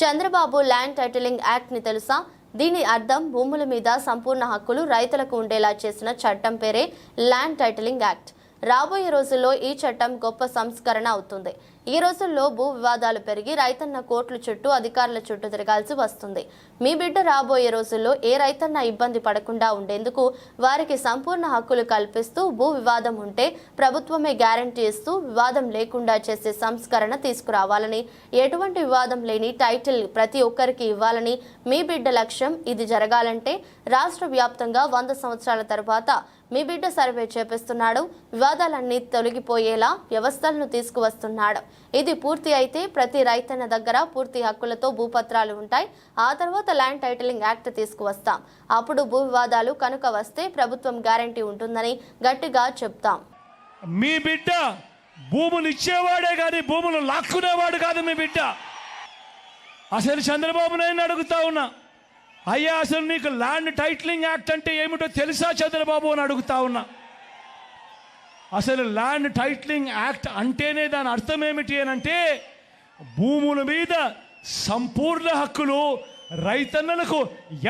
Chandrababu land titling యాక్ట్ని తెలుసా? దీని అర్థం భూముల మీద సంపూర్ణ హక్కులు రైతులకు ఉండేలా చేసిన చట్టం పేరే ల్యాండ్ టైటిలింగ్ యాక్ట్. రాబోయే రోజుల్లో ఈ చట్టం గొప్ప సంస్కరణ అవుతుంది. ఈ రోజుల్లో భూ వివాదాలు పెరిగి రైతన్న కోర్టుల చుట్టూ అధికారుల చుట్టూ తిరగాల్సి వస్తుంది. మీ బిడ్డ రాబోయే రోజుల్లో ఏ రైతన్న ఇబ్బంది పడకుండా ఉండేందుకు వారికి సంపూర్ణ హక్కులు కల్పిస్తూ భూ వివాదం ఉంటే ప్రభుత్వమే గ్యారంటీ ఇస్తూ వివాదం లేకుండా చేసే సంస్కరణ తీసుకురావాలని ఎటువంటి వివాదం లేని టైటిల్ ప్రతి ఒక్కరికి ఇవ్వాలని మీ బిడ్డ లక్ష్యం. ఇది జరగాలంటే రాష్ట్ర వ్యాప్తంగా వంద సంవత్సరాల తర్వాత మీ బిడ్డ సర్వే చేపిస్తున్నాడు. వివాదాలన్నీ తొలగిపోయేలా వ్యవస్థలను తీసుకువస్తున్నాడు. ఇది పూర్తి అయితే ప్రతి రైతన్న దగ్గర పూర్తి హక్కులతో భూపత్రాలు ఉంటాయి. ఆ తర్వాత ల్యాండ్ టైటిలింగ్ యాక్ట్ తీసుకువస్తాం. అప్పుడు భూ వివాదాలు కనుక వస్తే ప్రభుత్వం గ్యారంటీ ఉంటుందని గట్టిగా చెప్తాం. మీ బిడ్డ భూములు ఇచ్చేవాడే కానీ భూములు లాక్కునేవాడు కాదు మీ బిడ్డ. అసలు చంద్రబాబు నాయుడు అడుగుతా ఉన్నా. అయ్యా అసలు నీకు ల్యాండ్ టైటిలింగ్ యాక్ట్ అంటే ఏమిటో తెలుసా చంద్రబాబు అని అడుగుతా ఉన్నా. అసలు ల్యాండ్ టైటిలింగ్ యాక్ట్ అంటేనే దాని అర్థం ఏమిటి అని అంటే భూముల మీద సంపూర్ణ హక్కులు రైతన్నలకు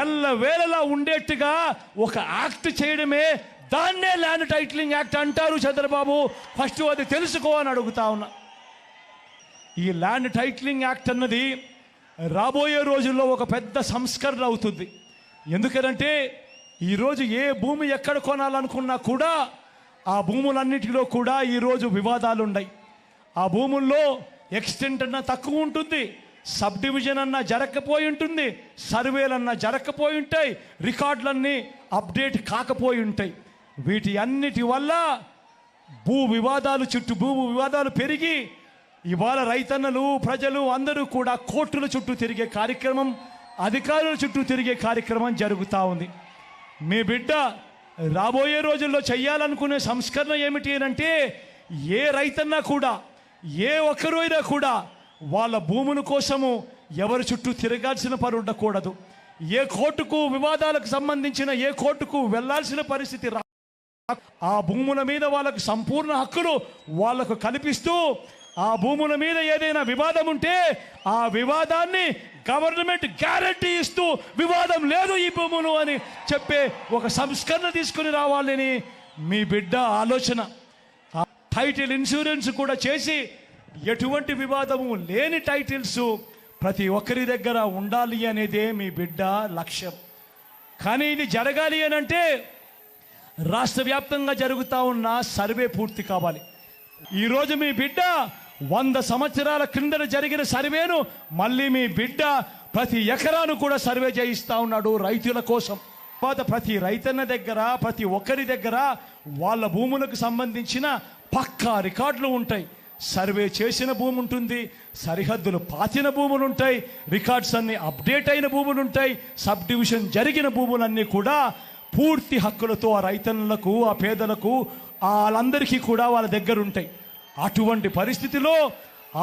ఎల్లవేళలా ఉండేట్టుగా ఒక యాక్ట్ చేయడమే దాన్నే ల్యాండ్ టైటిలింగ్ యాక్ట్ అంటారు చంద్రబాబు. ఫస్ట్ అది తెలుసుకో అని అడుగుతా ఉన్నా. ఈ ల్యాండ్ టైటిలింగ్ యాక్ట్ అన్నది రాబోయే రోజుల్లో ఒక పెద్ద సంస్కరణ అవుతుంది. ఎందుకనంటే ఈరోజు ఏ భూమి ఎక్కడ కొనాలనుకున్నా కూడా ఆ భూములన్నిటిలో కూడా ఈరోజు వివాదాలు ఉన్నాయి ఆ భూముల్లో ఎక్స్టెంట్ అన్నా తక్కువ ఉంటుంది సబ్ డివిజన్ అన్నా జరగకపోయి ఉంటుంది సర్వేలన్నా జరగకపోయి ఉంటాయి రికార్డులన్నీ అప్డేట్ కాకపోయి ఉంటాయి. వీటి అన్నిటి వల్ల భూ వివాదాలు చుట్టూ భూ వివాదాలు పెరిగి ఇవాళ రైతన్నలు ప్రజలు అందరూ కూడా కోర్టుల చుట్టూ తిరిగే కార్యక్రమం అధికారుల చుట్టూ తిరిగే కార్యక్రమం జరుగుతూ ఉంది. మీ బిడ్డ రాబోయే రోజుల్లో చేయాలనుకునే సంస్కరణ ఏమిటి అని అంటే ఏ రైతన్నా కూడా ఏ ఒక్కరు అయినా కూడా వాళ్ళ భూముల కోసము ఎవరి చుట్టూ తిరగాల్సిన పని ఉండకూడదు. ఏ కోర్టుకు వివాదాలకు సంబంధించిన ఏ కోర్టుకు వెళ్ళాల్సిన పరిస్థితి రా ఆ భూముల మీద వాళ్ళకు సంపూర్ణ హక్కులు వాళ్ళకు కల్పిస్తూ ఆ భూముల మీద ఏదైనా వివాదం ఉంటే ఆ వివాదాన్ని గవర్నమెంట్ గ్యారంటీ ఇస్తూ వివాదం లేదు ఈ భూములు అని చెప్పే ఒక సంస్కరణ తీసుకుని రావాలని మీ బిడ్డ ఆలోచన. ఆ టైటిల్ ఇన్సూరెన్స్ కూడా చేసి ఎటువంటి వివాదము లేని టైటిల్స్ ప్రతి ఒక్కరి దగ్గర ఉండాలి అనేదే మీ బిడ్డ లక్ష్యం. కానీ ఇది జరగాలి అని అంటే రాష్ట్ర వ్యాప్తంగా జరుగుతూ ఉన్న సర్వే పూర్తి కావాలి. ఈరోజు మీ బిడ్డ వంద సంవత్సరాల క్రిందన జరిగిన సర్వేను మళ్ళీ మీ బిడ్డ ప్రతి ఎకరాను కూడా సర్వే చేయిస్తూ ఉన్నాడు రైతుల కోసం. తర్వాత ప్రతి రైతన్న దగ్గర ప్రతి ఒక్కరి దగ్గర వాళ్ళ భూములకు సంబంధించిన పక్కా రికార్డులు ఉంటాయి. సర్వే చేసిన భూమి ఉంటుంది సరిహద్దులు పాతిన భూములు ఉంటాయి రికార్డ్స్ అన్ని అప్డేట్ అయిన భూములు ఉంటాయి సబ్ డివిజన్ జరిగిన భూములన్నీ కూడా పూర్తి హక్కులతో ఆ రైతన్నలకు ఆ పేదలకు వాళ్ళందరికీ కూడా వాళ్ళ దగ్గర ఉంటాయి. అటువంటి పరిస్థితిలో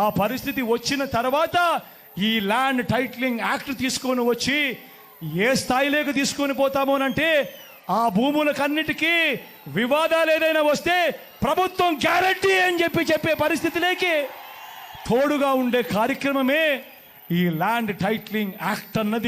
ఆ పరిస్థితి వచ్చిన తర్వాత ఈ ల్యాండ్ టైటిలింగ్ యాక్ట్ తీసుకొని వచ్చి ఏ స్థాయిలోకి తీసుకొని పోతామోనంటే ఆ భూములకన్నిటికీ వివాదాలు ఏదైనా వస్తే ప్రభుత్వం గ్యారంటీ అని చెప్పి చెప్పే పరిస్థితిలోకి తోడుగా ఉండే కార్యక్రమమే ఈ ల్యాండ్ టైటిలింగ్ యాక్ట్ అన్నది.